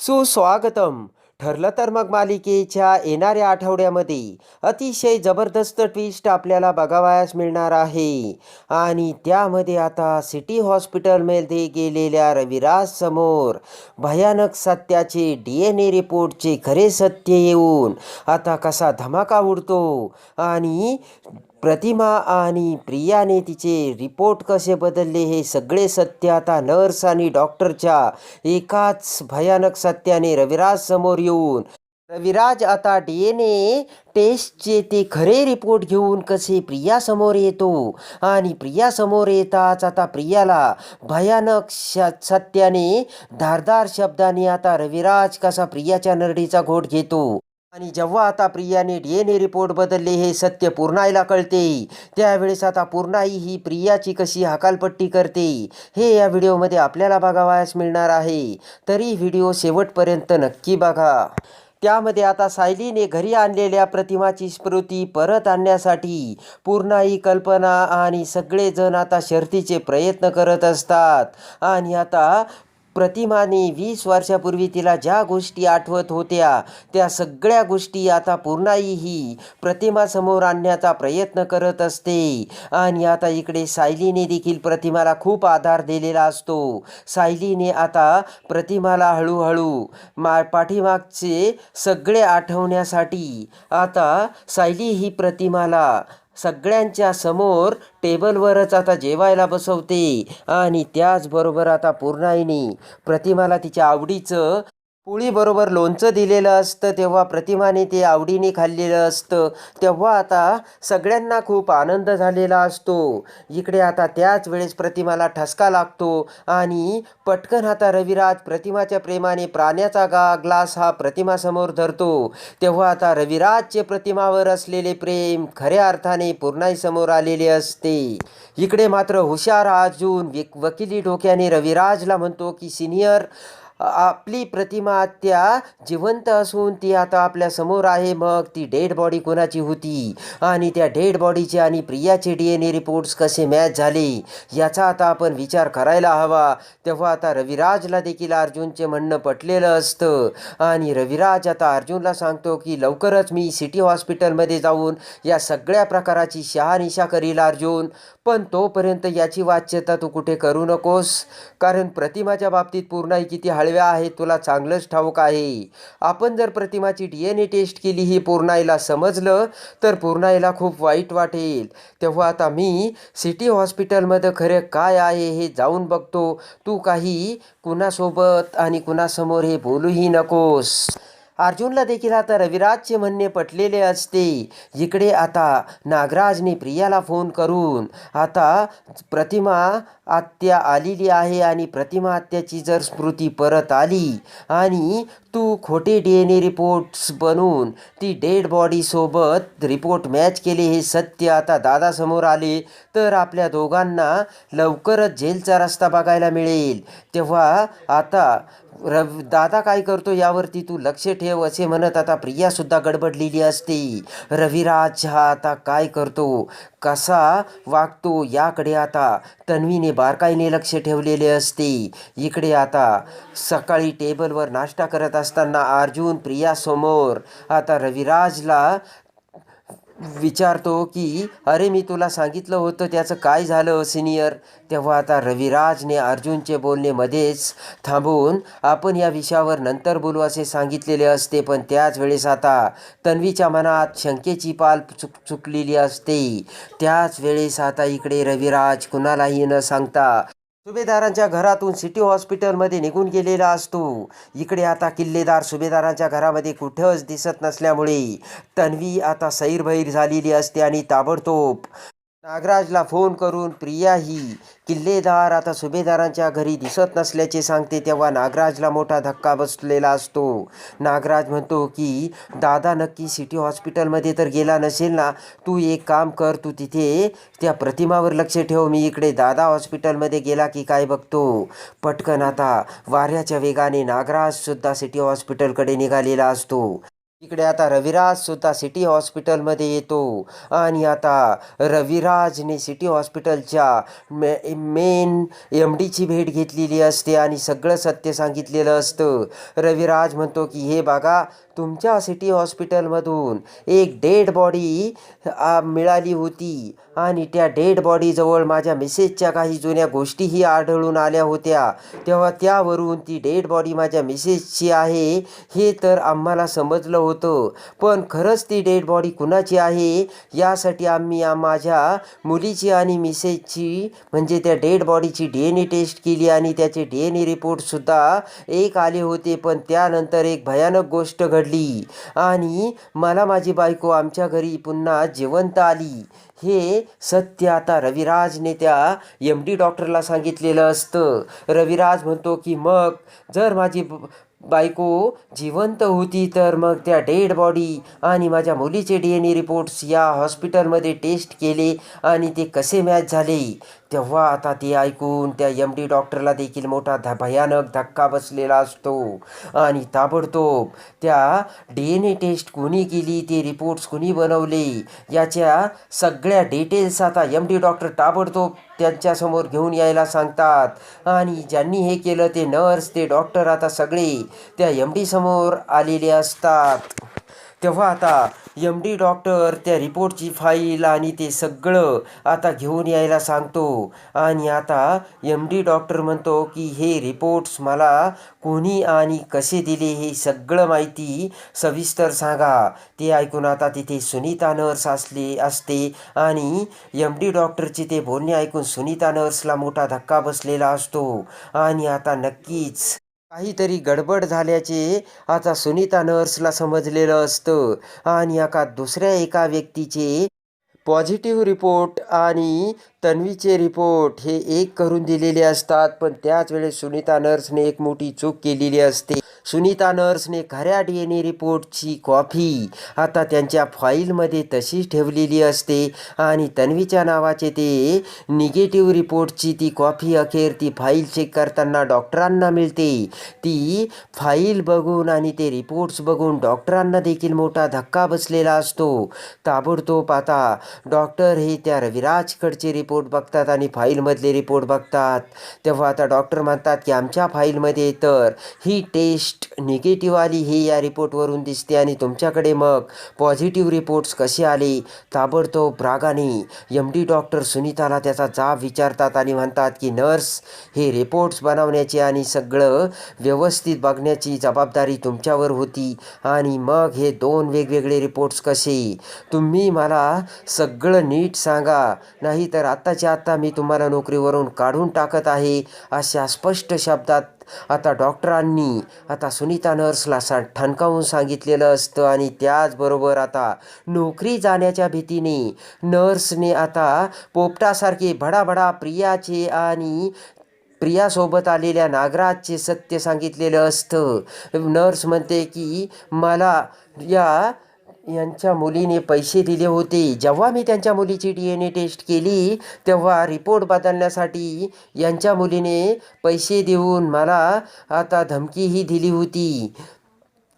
सुस्वागतम. ठरलं तर मग मालिकेच्या येणाऱ्या आठवड्यामध्ये अतिशय जबरदस्त ट्विस्ट आपल्याला बघावयास मिळणार आहे. आणि त्यामध्ये आता सिटी हॉस्पिटलमध्ये गेलेल्या रविराज समोर भयानक सत्याचे डी एन ए रिपोर्टचे खरे सत्य येऊन आता कसा धमाका उडतो आणि प्रतिमा आणि प्रियाने तिचे रिपोर्ट कसे बदलले हे सगळे सत्य आता नर्स आणि डॉक्टरच्या एकाच भयानक सत्याने रविराज समोर येऊन रविराज आता डी एन ए टेस्टचे ते खरे रिपोर्ट घेऊन कसे प्रियासमोर येतो? आणि प्रियासमोर येताच आता प्रियाला भयानक श सत्याने धारदार शब्दाने आता रविराज कसा प्रियाच्या नरडीचा घोट घेतो? आणि जेव्हा आता प्रियाने डी एन ए रिपोर्ट बदलले हे सत्य पूर्णाईला कळते. त्यावेळेस आता पूर्णाई ही प्रियाची कशी हकालपट्टी करते हे या व्हिडिओमध्ये आपल्याला बघावयास मिळणार आहे. तरी व्हिडिओ शेवटपर्यंत नक्की बघा. त्यामध्ये आता सायलीने घरी आणलेल्या प्रतिमाची स्मृती परत आणण्यासाठी पूर्णाई कल्पना आणि सगळेजण आता शर्थीचे प्रयत्न करत असतात. आणि आता प्रतिमाने वीस वर्षापूर्वी तिला ज्या गोष्टी आठवत होत्या त्या सगळ्या गोष्टी आता पूर्णाई ही प्रतिमासमोर आणण्याचा प्रयत्न करत असते. आणि आता इकडे सायलीने देखील प्रतिमाला खूप आधार दिलेला असतो. सायलीने आता प्रतिमाला हळूहळू मा पाठीमागचे सगळे आठवण्यासाठी आता सायली ही प्रतिमाला सगळ्यांच्या समोर टेबलवरच आता जेवायला बसवते. आणि त्याचबरोबर आता पूर्णाईनी प्रतिमाला तिच्या आवडीचं पोळीबरोबर लोणचं दिलेलं असतं तेव्हा प्रतिमाने ते आवडीने खाल्लेलं असतं तेव्हा आता सगळ्यांना खूप आनंद झालेला असतो. इकडे आता त्याच वेळेस प्रतिमाला ठसका लागतो आणि पटकन आता रविराज प्रतिमाच्या प्रेमाने प्राण्याचा गा ग्लास हा प्रतिमासमोर धरतो. तेव्हा आता रविराजचे प्रतिमावर असलेले प्रेम खऱ्या अर्थाने पूर्णाईसमोर आलेले असते. इकडे मात्र हुशार अजून वकिली डोक्याने रविराजला म्हणतो की सिनियर आपली प्रतिमा त्या जिवंत असून ती आता आपल्यासमोर आहे. मग ती डेड बॉडी कोणाची होती? आणि त्या डेड बॉडीचे आणि प्रियाचे डी एन ए रिपोर्ट्स कसे मॅच झाले? याचा आता आपण विचार करायला हवा. तेव्हा आता रविराजला देखील अर्जुनचे म्हणणं पटलेलं असतं. आणि रविराज आता अर्जुनला सांगतो की लवकरच मी सिटी हॉस्पिटलमध्ये जाऊन या सगळ्या प्रकाराची शहानिशा करील अर्जुन. पण तोपर्यंत याची वाच्यता तू कुठे करू नकोस. कारण प्रतिमाच्या बाबतीत पूर्ण किती हळव्या आहेत तुला चांगलंच ठाऊक आहे. आपण जर प्रतिमाची डी एन ए टेस्ट केली ही पूर्णाईला समजलं तर पूर्णाईला खूप वाईट वाटेल. तेव्हा आता मी सिटी हॉस्पिटलमध्ये खरं काय आहे हे जाऊन बघतो. तू काही कुणासोबत आणि कुणासमोर हे बोलूही नकोस. अर्जुनला देखील आता रविराजचे म्हणणे पटलेले असते. इकडे आता नागराजने प्रियाला फोन करून आता प्रतिमा आत्या आलेली आहे आणि प्रतिमा आत्याची जर स्मृती परत आली आणि तू खोटे डी एन ए रिपोर्ट्स बनवून ती डेड बॉडीसोबत रिपोर्ट मॅच केले हे सत्य आता दादासमोर आले तर आपल्या दोघांना लवकरच जेलचा रस्ता बघायला मिळेल. तेव्हा आता रव दादा काय करतो यावरती तू लक्ष ठेव असे म्हणत आता प्रियासुद्धा गडबडलेली असते. रविराज हा आता काय करतो? कसा वागतो? याकडे आता तन्वीने बारकाईने लक्ष ठेवलेले असते. इकडे आता सकाळी टेबलवर नाश्ता करत असताना अर्जुन प्रियासमोर आता रविराजला विचारतो की अरे मी तुला सांगितलं होतं त्याचं काय झालं सिनियर? तेव्हा आता रविराजने अर्जुनचे बोलणे मध्येच थांबवून आपण या विषयावर नंतर बोलू असे सांगितलेले असते पण त्याच वेळेस आता तन्वीच्या मनात शंकेची पाल चुक चुकलेली असते. त्याच वेळेस आता इकडे रविराज कुणालाही न सांगता सुभेदारांच्या घरातून सिटी हॉस्पिटलमध्ये निघून गेलेला असतो. इकडे आता किल्लेदार सुभेदारांच्या घरामध्ये कुठंच दिसत नसल्यामुळे तन्वी आता सैरभैर झालेली असते आणि ताबडतोब नागराजला फोन करून प्रिया ही किल्लेदार आता सुभेदारांच्या घरी दिसत नसल्याचे सांगते तेव्हा नागराजला मोठा धक्का बसलेला असतो. नागराज म्हणतो की दादा नक्की सिटी हॉस्पिटलमध्ये तर गेला नसेल ना? तू एक काम कर तू तिथे त्या प्रतिमावर लक्ष ठेव मी इकडे दादा हॉस्पिटलमध्ये गेला की काय बघतो. पटकन आता वाऱ्याच्या वेगाने नागराजसुद्धा सिटी हॉस्पिटलकडे निघालेला असतो. इकडे आता रविराज सुद्धा सिटी हॉस्पिटलमध्ये येतो. आणि आता रविराजने सिटी हॉस्पिटलच्या मे मेन एम डीची भेट घेतलेली असते आणि सगळं सत्य सांगितलेलं असतं. रविराज म्हणतो की हे बघा तुमच्या सिटी हॉस्पिटलमधून एक डेड बॉडी मिळाली होती. आणि त्या डेड बॉडीजवळ माझ्या मिसेसच्या काही जुन्या गोष्टीही आढळून आल्या होत्या. तेव्हा त्यावरून ती डेड बॉडी माझ्या मिसेसची आहे हे तर आम्हाला समजलं होतं. पण खरंच ती डेड बॉडी कुणाची आहे? यासाठी आम्ही माझ्या मुलीची आणि मिसेसची म्हणजे त्या डेड बॉडीची डी एन ए टेस्ट केली आणि त्याचे डी एन ए रिपोर्टसुद्धा एक आले होते पण त्यानंतर एक भयानक गोष्ट घडली. आणि मला माझी बायको आमच्या घरी पुन्हा जिवंत आली. हे सत्य आता रविराजने त्या एम डी डॉक्टरला सांगितलेलं असतं. रविराज म्हणतो की मग जर माझी बायको जिवंत होती तर मग त्या डेड बॉडी आणि माझ्या मुलीचे डी एन ए रिपोर्ट्स या हॉस्पिटलमध्ये टेस्ट केले आणि ते कसे मॅच झाले? तेव्हा आता ते ऐकून त्या एम डी डॉक्टरला देखील मोठा ध भयानक धक्का बसलेला असतो. आणि ताबडतोब त्या डी एन ए टेस्ट कोणी केली ते रिपोर्ट्स कोणी बनवले याच्या सगळ्या डिटेल्स आता एम डी डॉक्टर ताबडतोब त्यांच्यासमोर घेऊन यायला सांगतात. आणि ज्यांनी हे केलं ते नर्स ते डॉक्टर आता सगळे त्या एम डी समोर आलेले असतात. तेव्हा आता एम डी डॉक्टर त्या रिपोर्टची फाईल आणि ते सगळं आता घेऊन यायला सांगतो. आणि आता एम डी डॉक्टर म्हणतो की हे रिपोर्ट्स मला कोणी आणि कसे दिले हे सगळं माहिती सविस्तर सांगा. ते ऐकून आता तिथे सुनीता नर्स असले असते आणि एम डी डॉक्टरचे ते बोलणे ऐकून सुनीता नर्सला मोठा धक्का बसलेला असतो. आणि आता नक्कीच काहीतरी गडबड झाल्याचे आता सुनीता नर्सला समजलेलं असतं. आणि आता दुसऱ्या एका व्यक्तीचे पॉझिटिव्ह रिपोर्ट आणि तन्वीचे रिपोर्ट हे एक करून दिलेले असतात. पण त्याच वेळेस सुनीता नर्सने एक मोठी चूक केलेली असते. सुनीता नर्सने खऱ्या डी एन ए रिपोर्टची कॉफी आता त्यांच्या फाईलमध्ये तशीच ठेवलेली असते आणि तन्वीच्या नावाचे ते निगेटिव्ह रिपोर्टची ती कॉफी अखेर ती फाईल चेक करताना डॉक्टरांना मिळते. ती फाईल बघून आणि ते रिपोर्ट्स बघून डॉक्टरांना देखील मोठा धक्का बसलेला असतो. ताबडतोब आता डॉक्टर हे त्या रविराजकडचे रिपोर्ट बघतात आणि फाईलमधले रिपोर्ट बघतात. तेव्हा आता डॉक्टर म्हणतात की आमच्या फाईलमध्ये तर ही टेस्ट निगेटिव्ह आली हे या रिपोर्टवरून दिसते आणि तुमच्याकडे मग पॉझिटिव्ह रिपोर्ट्स कसे आले? ताबडतोब रागाने एम डी डॉक्टर सुनीताला त्याचा जाब विचारतात आणि म्हणतात की नर्स हे रिपोर्ट्स बनवण्याची आणि सगळं व्यवस्थित बघण्याची जबाबदारी तुमच्यावर होती आणि मग हे दोन वेगवेगळे रिपोर्ट्स कसे? तुम्ही मला सगळं नीट सांगा नाही तर आत्ताच्या आत्ता मी तुम्हाला नोकरीवरून काढून टाकत आहे अशा स्पष्ट शब्दात आता डॉक्टरांनी आता सुनीता नर्सला सा ठणकावून सांगितलेलं असतं आणि त्याचबरोबर आता नोकरी जाण्याच्या भीतीने नर्सने आता पोपटासारखे भडाभडा प्रियाचे आणि प्रियासोबत आलेल्या नागराजचे सत्य सांगितलेलं असतं. नर्स म्हणते की मला या यांच्या मुलीने पैसे दिले होते. जेव्हा मी त्यांच्या मुलीची डी एन ए टेस्ट केली तेव्हा रिपोर्ट बदलण्यासाठी यांच्या मुलीने पैसे देऊन मला आता धमकीही दिली होती.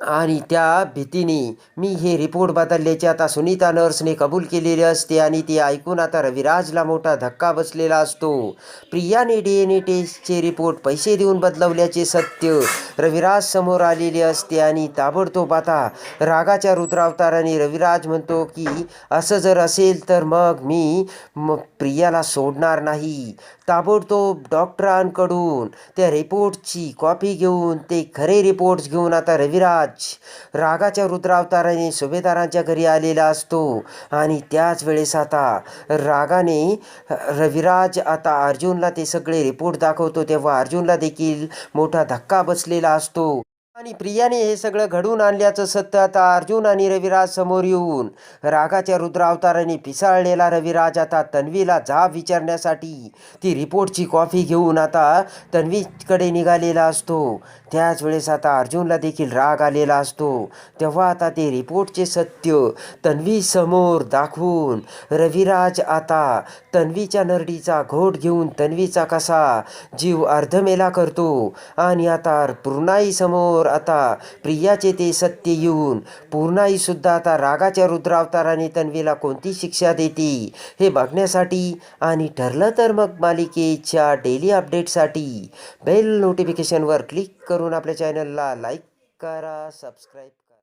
आणि त्या भीतीने मी हे रिपोर्ट बदलल्याचे आता सुनीता नर्सने कबूल केलेले असते आणि ते ऐकून आता रविराजला मोठा धक्का बसलेला असतो. प्रियाने डी एन ए टेस्टचे रिपोर्ट पैसे देऊन बदलवल्याचे सत्य रविराज समोर आलेले असते आणि ताबडतोब आता रागाच्या रुद्रावताराने रविराज म्हणतो की असं जर असेल तर मग मी मग प्रियाला सोडणार नाही. ताबडतोब डॉक्टरांकडून त्या रिपोर्टची कॉपी घेऊन ते खरे रिपोर्ट्स घेऊन आता रविराज रागाच्या रुद्रावताराने सुभेदारांच्या घरी आलेला असतो. आणि त्याच वेळेस आता रागाने रविराज आता अर्जुनला ते सगळे रिपोर्ट दाखवतो तेव्हा अर्जुनला देखील मोठा धक्का बसलेला असतो. आणि प्रियाने हे सगळं घडून आणल्याचं सत्य आता अर्जुन आणि रविराज समोर येऊन रागाच्या रुद्रावताराने पिसाळलेला रविराज आता तन्वीला जाब विचारण्यासाठी ती रिपोर्टची कॉफी घेऊन आता तन्वीकडे निघालेला असतो. त्याच वेळेस आता अर्जुनला देखील राग आलेला असतो. तेव्हा आता ते रिपोर्टचे सत्य तन्वी समोर दाखवून रविराज आता तन्वीच्या नरडीचा घोट घेऊन तन्वीचा कसा जीव अर्धमेला करतो आणि आता पूर्णाई समोर आता प्रियाचे ते सत्य येऊन पूर्णाई सुद्धा आता रागाच्या रुद्रावताराने तन्वीला कोणती शिक्षा देते हे बघण्यासाठी आणि ठरलं तर मग मालिकेच्या डेली अपडेटसाठी बेल नोटिफिकेशनवर क्लिक करून आपल्या चॅनलला लाईक करा सबस्क्राईब